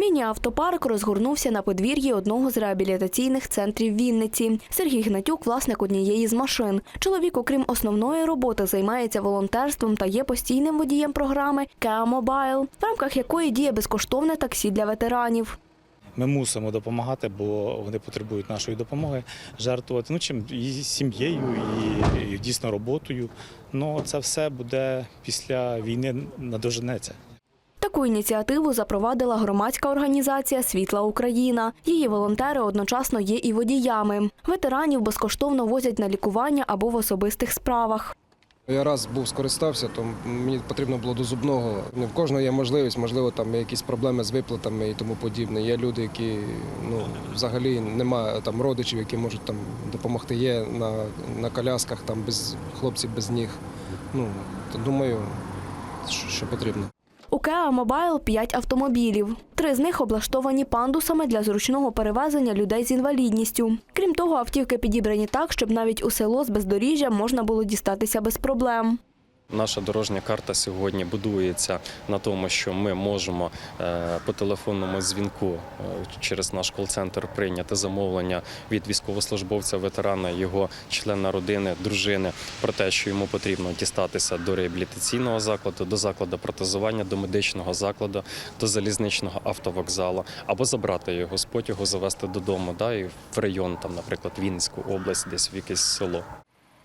Міні-автопарк розгорнувся на подвір'ї одного з реабілітаційних центрів Вінниці. Сергій Гнатюк – власник однієї з машин. Чоловік, окрім основної роботи, займається волонтерством та є постійним водієм програми «Кеа Мобайл», в рамках якої діє безкоштовне таксі для ветеранів. Ми мусимо допомагати, бо вони потребують нашої допомоги, жертвувати ну, чим і сім'єю, і, і дійсно роботою. Ну це все буде після війни надоженеться. Таку ініціативу запровадила громадська організація Світла Україна. Її волонтери одночасно є і водіями. Ветеранів безкоштовно возять на лікування або в особистих справах. Я раз був скористався, то мені потрібно було до зубного. Не в кожного є можливість, можливо, там якісь проблеми з виплатами і тому подібне. Є люди, які ну взагалі немає там родичів, які можуть там допомогти. Є на, на колясках, там без хлопців без ніг. Ну то думаю, що потрібно. У Кеа Мобайл 5 автомобілів. Три з них облаштовані пандусами для зручного перевезення людей з інвалідністю. Крім того, автівки підібрані так, щоб навіть у село з бездоріжжя можна було дістатися без проблем. Наша дорожня карта сьогодні будується на тому, що ми можемо е, по телефонному дзвінку е, через наш кол-центр прийняти замовлення від військовослужбовця, ветерана, його члена родини, дружини про те, що йому потрібно дістатися до реабілітаційного закладу, до закладу протезування, до медичного закладу, до залізничного автовокзалу, або забрати його з потягу, завести додому, да, і в район, там, наприклад, Вінницьку область, десь в якесь село.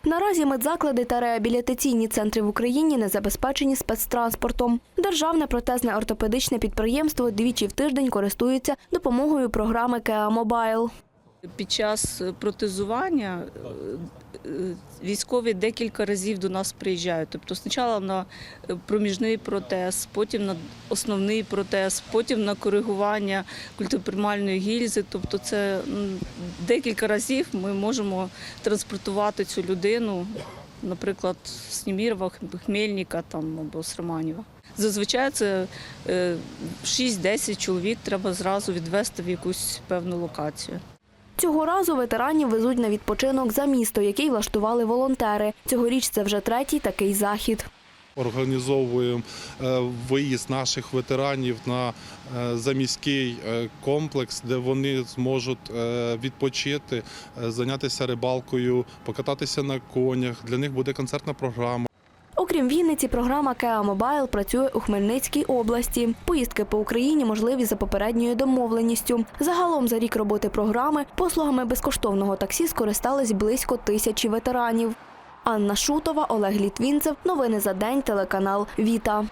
Наразі медзаклади та реабілітаційні центри в Україні не забезпечені спецтранспортом. Державне протезне ортопедичне підприємство двічі в тиждень користується допомогою програми Кеа Мобайл. Під час протезування е, е, військові декілька разів до нас приїжджають. Тобто спочатку на е, проміжний протез, потім на основний протез, потім на коригування культоприймальної гільзи. Тобто це декілька разів ми можемо транспортувати цю людину, наприклад, з Німірова, Хмельника там, або з Романєва. Зазвичай це е, 6-10 чоловік треба зразу відвести в якусь певну локацію. Цього разу ветеранів везуть на відпочинок за місто, який влаштували волонтери. Цьогоріч це вже третій такий захід. Організовуємо е, виїзд наших ветеранів на е, заміський е, комплекс, де вони зможуть відпочити, зайнятися рибалкою, покататися на конях. Для них буде концертна програма. Окрім Вінниці, програма Кеа Мобайл працює у Хмельницькій області. Поїздки по Україні можливі за попередньою домовленістю. Загалом за рік роботи програми послугами безкоштовного таксі скористались близько тисячі ветеранів. Анна Шутова, Олег Літвінцев. Новини за день. Телеканал Віта.